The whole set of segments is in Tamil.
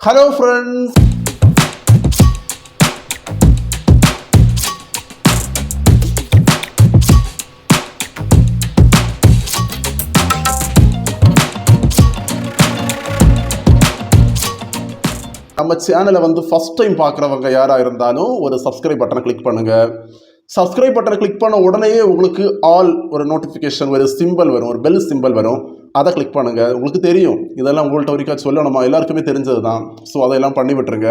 ஹலோ ஃப்ரெண்ட்ஸ் நம்ம சேனலை வந்து ஃபஸ்ட் டைம் பார்க்குறவங்க யாராக இருந்தாலும் ஒரு சப்ஸ்கிரைப் பட்டனை கிளிக் பண்ணுங்கள் சப்ஸ்கிரைப் பட்டனை கிளிக் பண்ண உடனே உங்களுக்கு ஆல் ஒரு நோட்டிஃபிகேஷன் ஒரு சிம்பிள் வரும் ஒரு பெல் சிம்பிள் வரும். அதை கிளிக் பண்ணுங்கள் உங்களுக்கு தெரியும். இதெல்லாம் உங்கள்கிட்ட வரைக்கும் சொல்லணுமா? எல்லாருக்குமே தெரிஞ்சது தான் ஸோ அதெல்லாம் பண்ணி விட்டுருங்க.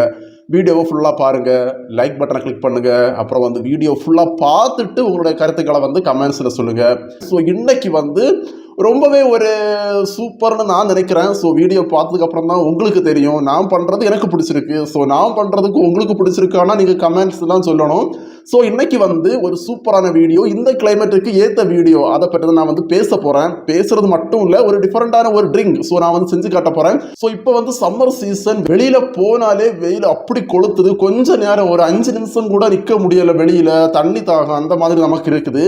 வீடியோவை ஃபுல்லாக பாருங்கள் லைக் பட்டனை கிளிக் பண்ணுங்கள் அப்புறம் வந்து வீடியோ ஃபுல்லாக பார்த்துட்டு உங்களுடைய கருத்துக்களை வந்து கமெண்ட்ஸில் சொல்லுங்கள் ஸோ இன்றைக்கி வந்து ரொம்பவே ஒரு சூப்பர்னு நான் நினைக்கிறேன். ஸோ வீடியோ பார்த்ததுக்கப்புறம் தான் உங்களுக்கு தெரியும். நான் பண்ணுறது எனக்கு பிடிச்சிருக்கு. ஸோ நான் பண்ணுறதுக்கு உங்களுக்கு பிடிச்சிருக்கானா நீங்கள் கமெண்ட்ஸ் தான் சொல்லணும். ஸோ இன்னைக்கு வந்து ஒரு சூப்பரான வீடியோ. இந்த கிளைமேட்டுக்கு ஏற்ற வீடியோ. அதை பற்றி தான் நான் வந்து பேச போகிறேன் பேசுறது மட்டும் இல்லை ஒரு டிஃப்ரெண்ட்டான ஒரு ட்ரிங்க் ஸோ நான் வந்து செஞ்சு காட்ட போகிறேன் ஸோ இப்போ வந்து சம்மர் சீசன் வெளியில் போனாலே வெயில் அப்படி கொளுத்துது. கொஞ்ச நேரம் ஒரு அஞ்சு நிமிஷம் கூட நிற்க முடியலை வெளியில். தண்ணி தாகம் அந்த மாதிரி நமக்கு இருக்குது.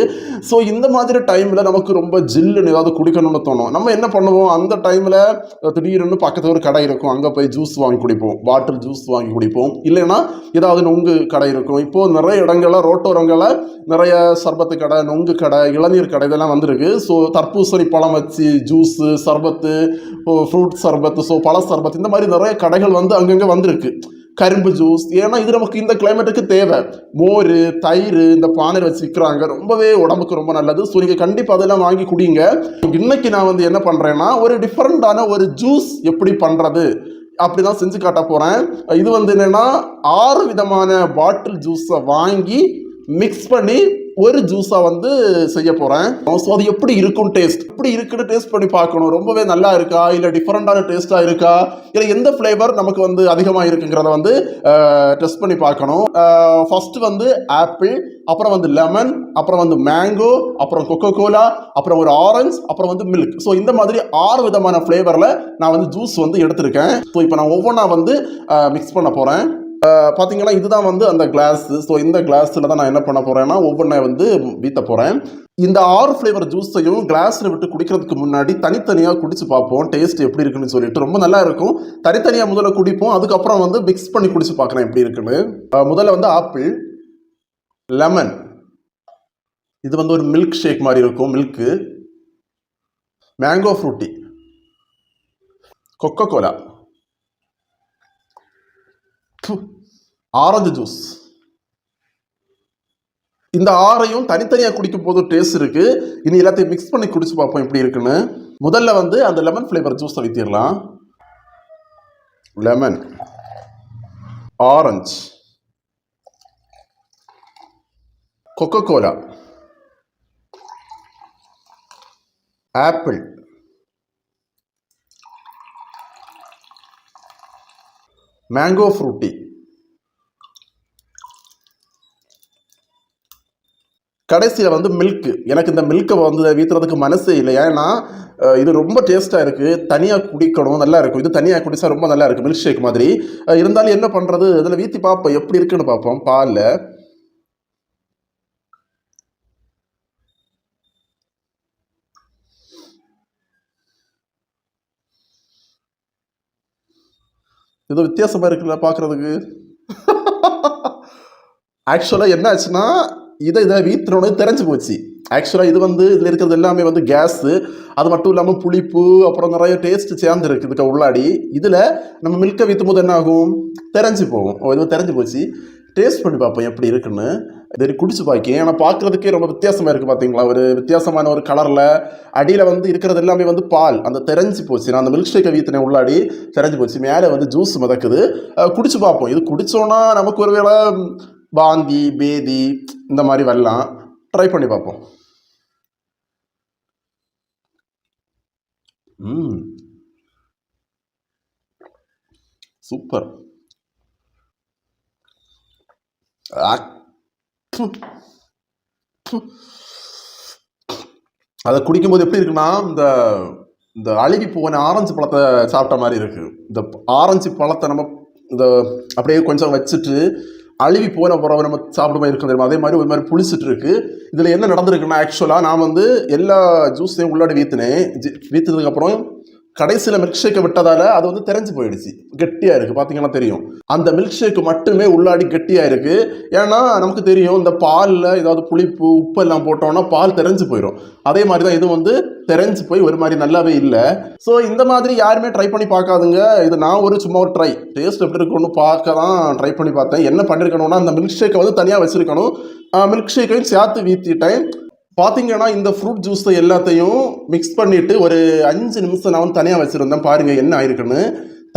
ஸோ இந்த மாதிரி டைமில் நமக்கு ரொம்ப ஜில்லுன்னு ஏதாவது குடிக்கணும்னு தோணும். நம்ம என்ன பண்ணுவோம்? அந்த டைமில் திடீர்னு பக்கத்தில் ஒரு கடை இருக்கும். அங்கே போய் ஜூஸ் வாங்கி குடிப்போம். பாட்டில் ஜூஸ் வாங்கி குடிப்போம். இல்லைன்னா ஏதாவது நொங்கு கடை இருக்கும். இப்போது நிறைய இடங்கள் இடங்கள்ல ரோட்டோரங்களில் நிறைய சர்பத்து கடை நொங்கு கடை இளநீர் கடை இதெல்லாம் வந்திருக்கு. ஸோ தர்பூசணி பழம் வச்சு ஜூஸு சர்பத்து ஃப்ரூட் சர்பத்து ஸோ பழ சர்பத்து இந்த மாதிரி நிறைய கடைகள் வந்து அங்கங்கே வந்திருக்கு. கரும்பு ஜூஸ் ஏன்னா இது நமக்கு இந்த கிளைமேட்டுக்கு தேவை. மோர் தயிர் இந்த பானையில் வச்சு விற்கிறாங்க ரொம்பவே உடம்புக்கு ரொம்ப நல்லது. ஸோ நீங்கள் கண்டிப்பாக அதெல்லாம் வாங்கி குடிங்க. இன்னைக்கு நான் வந்து என்ன பண்ணுறேன்னா ஒரு டிஃப்ரெண்ட்டான ஒரு ஜூஸ் எப்படி பண்ணுறது அப்படி தான் செஞ்சு காட்ட போகிறேன் இது வந்து என்னென்னா ஆறு விதமான பாட்டில் ஜூஸை வாங்கி மிக்ஸ் பண்ணி ஒரு ஜூஸாக வந்து செய்ய போகிறேன் ஸோ அது எப்படி இருக்கும் டேஸ்ட் எப்படி இருக்குன்னு டேஸ்ட் பண்ணி பார்க்கணும். ரொம்பவே நல்லா இருக்கா? இல்லை டிஃப்ரெண்ட்டான டேஸ்ட்டாக இருக்கா? இல்லை எந்த ஃப்ளேவர் நமக்கு வந்து அதிகமாக இருக்குங்கிறத வந்து டெஸ்ட் பண்ணி பார்க்கணும். ஃபஸ்ட்டு வந்து ஆப்பிள் அப்புறம் வந்து லெமன் அப்புறம் வந்து மேங்கோ அப்புறம் கொக்கோ கோலா அப்புறம் ஒரு ஆரஞ்சு அப்புறம் வந்து மில்க் ஸோ இந்த மாதிரி ஆறு விதமான ஃப்ளேவரில் நான் வந்து ஜூஸ் வந்து எடுத்திருக்கேன். ஸோ இப்போ நான் ஒவ்வொன்றா வந்து மிக்ஸ் பண்ண போகிறேன் பார்த்தீங்கன்னா இதுதான் வந்து அந்த கிளாஸ் ஸோ இந்த கிளாஸில் தான் நான் என்ன பண்ண போகிறேன்னா ஒவ்வொன்றை வந்து வீத்த போகிறேன் இந்த ஆறு ஃப்ளேவர் ஜூஸையும் கிளாஸில் விட்டு குடிக்கிறதுக்கு முன்னாடி தனித்தனியாக குடிச்சு பார்ப்போம். டேஸ்ட் எப்படி இருக்குன்னு சொல்லிட்டு. ரொம்ப நல்லா இருக்கும். தனித்தனியாக முதல்ல குடிப்போம். அதுக்கப்புறம் வந்து மிக்ஸ் பண்ணி குடிச்சு பார்க்குறேன் எப்படி இருக்குன்னு. முதல்ல வந்து ஆப்பிள் லெமன் இது வந்து ஒரு மில்க் ஷேக் மாதிரி இருக்கும் milk mango Frooti Coca Cola orange juice இந்த ஆறையும் தனித்தனியாக குடிக்கும் போது டேஸ்ட் இருக்கு. இனி எல்லாத்தையும் மிக்ஸ் பண்ணி குடிச்சு பார்ப்போம் எப்படி இருக்குன்னு. முதல்ல வந்து அந்த லெமன் ஃப்ளேவர் ஜூஸை வைத்திடலாம் lemon orange Coca Cola apple mango Frooti கடைசியில் வந்து மில்க்கு எனக்கு இந்த மில்க்கை வந்து வீத்துறதுக்கு மனசே இல்லை. ஏன்னா இது ரொம்ப டேஸ்ட்டாக இருக்குது தனியாக குடிக்கணும் நல்லா இருக்கும். இது தனியாக குடிச்சா ரொம்ப நல்லா இருக்குது மில்க் ஷேக் மாதிரி இருந்தாலும் என்ன பண்ணுறது இதில் வீத்தி பார்ப்போம் எப்படி இருக்குன்னு பார்ப்போம் பாலில். ஏதோ வித்தியாசமாக இருக்குல்ல பார்க்குறதுக்கு ஆக்சுவலாக என்ன ஆச்சுன்னா இதை இதை வீத்தினோட தெரிஞ்சு போச்சு. ஆக்சுவலாக இது வந்து இதில் இருக்கிறது எல்லாமே வந்து கேஸு அது மட்டும் இல்லாமல் புளிப்பு அப்புறம் நிறைய டேஸ்ட் சேர்ந்துருக்கு இதுக்கு உள்ளாடி. இதில் நம்ம மில்கை வீத்தும் போது என்ன ஆகும் தெரிஞ்சு போகும். ஓ இது தெரிஞ்சு போச்சு. டேஸ்ட் பண்ணி பார்ப்போம் எப்படி இருக்குன்னு. இது குடிச்சு பார்க்கேன் ஆனால் பார்க்குறதுக்கே ரொம்ப வித்தியாசமாக இருக்குது பார்த்தீங்களா ஒரு வித்தியாசமான ஒரு கலரில் அடியில் வந்து இருக்கிறது எல்லாமே வந்து பால். அந்த தெரிஞ்சு போச்சு. நான் அந்த மில்க் ஷேக்கை வீத்தினேன் உள்ளாடி தெரிஞ்சு போச்சு. மேலே வந்து ஜூஸ் மிதக்குது. குடிச்சு பார்ப்போம். இது குடித்தோன்னா நமக்கு ஒருவேளை வாந்தி பேதி இந்த மாதிரி வரலாம். ட்ரை பண்ணி பார்ப்போம். ம். சூப்பர். அதை குடிக்கும்போது எப்படி இருக்குன்னா இந்த இந்த அழுகி போன ஆரஞ்சு பழத்தை சாப்பிட்ட மாதிரி இருக்கு. இந்த ஆரஞ்சு பழத்தை நம்ம இந்த அப்படியே கொஞ்சம் வச்சுட்டு அழுவி போன பிறகு நம்ம சாப்பிடுமா இருக்கும் தெரியுமா? அதே மாதிரி ஒரு மாதிரி புளிச்சிட்டு இருக்கு. இதில் என்ன நடந்திருக்குன்னா ஆக்சுவலாக நான் வந்து எல்லா ஜூஸையும் உள்ளாடி வீத்தினேன். ஜி- வீத்தினதுக்கப்புறம் கடைசியில் மில்க் ஷேக்கை விட்டதால அது வந்து தெரிஞ்சு போயிடுச்சு. கெட்டியாக இருக்குது பார்த்தீங்கன்னா தெரியும். அந்த மில்க் ஷேக் மட்டுமே உள்ளாடி கெட்டியாக இருக்குது ஏன்னா நமக்கு தெரியும் இந்த பாலில் ஏதாவது புளிப்பு உப்பு எல்லாம் போட்டோம்னா பால் தெரிஞ்சு போயிடும் அதே மாதிரி தான் இது வந்து தெரிஞ்சு போய் ஒரு மாதிரி நல்லாவே இல்லை. ஸோ இந்த மாதிரி யாருமே ட்ரை பண்ணி பார்க்காதுங்க. இது நான் ஒரு சும்மா ஒரு ட்ரை டேஸ்ட் எப்படி இருக்குன்னு பார்க்க தான் ட்ரை பண்ணி பார்த்தேன். என்ன பண்ணியிருக்கணும்னா அந்த மில்க் ஷேக்கை வந்து தனியாக வச்சுருக்கணும். மில்க் ஷேக்கையும் சேர்த்து வீத்திட்டேன். பார்த்தீங்கன்னா இந்த ஃப்ரூட் ஜூஸ் எல்லாத்தையும் மிக்ஸ் பண்ணிட்டு ஒரு அஞ்சு நிமிஷம் நான் வந்து தனியாக வச்சுருந்தேன். பாருங்கள் என்ன ஆயிருக்குன்னு.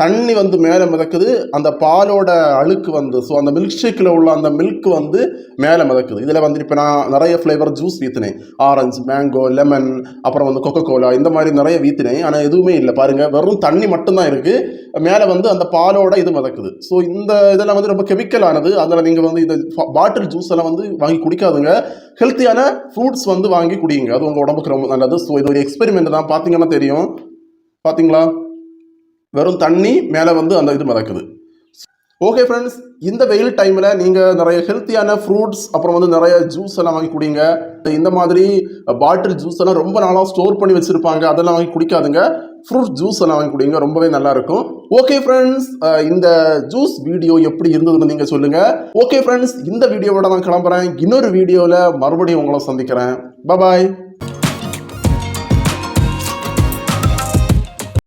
தண்ணி வந்து மேலே மிதக்குது அந்த பாலோட அழுக்கு வந்து ஸோ அந்த மில்க் ஷேக்கில் உள்ள அந்த மில்க் வந்து மேலே மிதக்குது. இதில் வந்து இப்போ நான் நிறைய ஃப்ளேவர் ஜூஸ் வீத்தினேன் ஆரஞ்சு மேங்கோ லெமன் அப்புறம் வந்து கொக்கோ கோலா இந்த மாதிரி நிறைய வீத்தினேன் ஆனால் எதுவுமே இல்லை. பாருங்கள் வெறும் தண்ணி மட்டும்தான் இருக்குது மேலே வந்து அந்த பாலோட இது மிதக்குது. ஸோ இந்த இதெல்லாம் வந்து ரொம்ப கெமிக்கலானது அதில் நீங்கள் வந்து இந்த பாட்டில் ஜூஸ் எல்லாம் வந்து வாங்கி குடிக்காதுங்க. ஹெல்த்தியான ஃப்ரூட்ஸ் வந்து வாங்கி குடிங்க அது உங்கள் உடம்புக்கு ரொம்ப நல்லது. ஸோ இது ஒரு எக்ஸ்பெரிமெண்ட் தான். பார்த்தீங்கன்னா தெரியும். பார்த்தீங்களா வெறும் தண்ணி மேலே வந்து அந்த இது மிதக்குது. ஓகே ஃப்ரெண்ட்ஸ் இந்த வெயில் டைமில் நீங்கள் நிறைய ஹெல்த்தியான ஃப்ரூட்ஸ் அப்புறம் வந்து நிறைய ஜூஸ் எல்லாம் வாங்கி குடிங்க. இந்த மாதிரி பாட்டில் ஜூஸ் எல்லாம் ரொம்ப நாளாக ஸ்டோர் பண்ணி வச்சுருப்பாங்க. அதெல்லாம் வாங்கி குடிக்காதுங்க. ஃப்ரூட் ஜூஸ் எல்லாம் வாங்கி குடிங்க. ரொம்பவே நல்லா இருக்கும். ஓகே ஃப்ரெண்ட்ஸ் இந்த ஜூஸ் வீடியோ எப்படி இருந்ததுன்னு நீங்கள் சொல்லுங்கள் ஓகே ஃப்ரெண்ட்ஸ் இந்த வீடியோவோட நான் கிளம்புறேன். இன்னொரு வீடியோவில் மறுபடியும் உங்களை சந்திக்கிறேன். பாய்